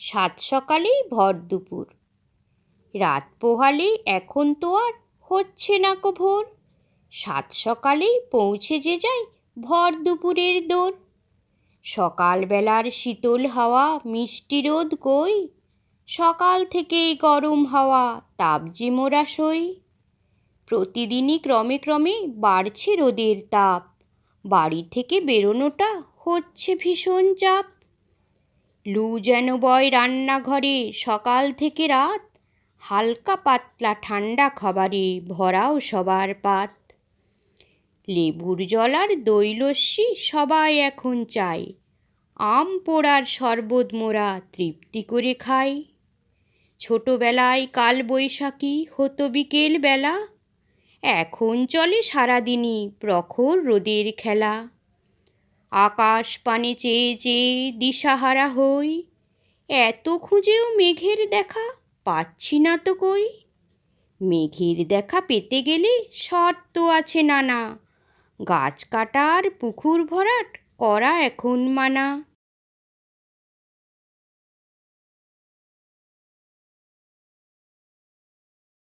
সাত সকালেই ভর দুপুর। রাত পোহালে এখন তো আর হচ্ছে না কো ভোর। সাত সকালেই পৌঁছে যে যায় ভর দুপুরের দোর। সকালবেলার শীতল হাওয়া, মিষ্টি রোদ কই? সকাল থেকেই গরম হাওয়া, তাপ যে মোরা সই। প্রতিদিনই ক্রমে ক্রমে বাড়ছে রোদের তাপ। বাড়ি থেকে বেরোনোটা হচ্ছে ভীষণ চাপ। লু যেন বয় রান্নাঘরে সকাল থেকে রাত। হালকা পাতলা ঠান্ডা খাবারে ভরাও সবার পাত। লেবুর জল আর দই লস্যি সবাই এখন চায়। আম পোড়ার শরবত মোরা তৃপ্তি করে খাই। ছোটবেলায় কাল বৈশাখী হতো বিকেল বেলা এখন চলে সারাদিনই প্রখর রোদের খেলা। আকাশ পানে চেয়ে চেয়ে দিশাহারা হই। এত খুঁজেও মেঘের দেখা পাচ্ছি না তো কই। মেঘের দেখা পেতে গেলে শর্ত আছে নানা। গাছ কাটার পুকুর ভরাট করা এখন মানা।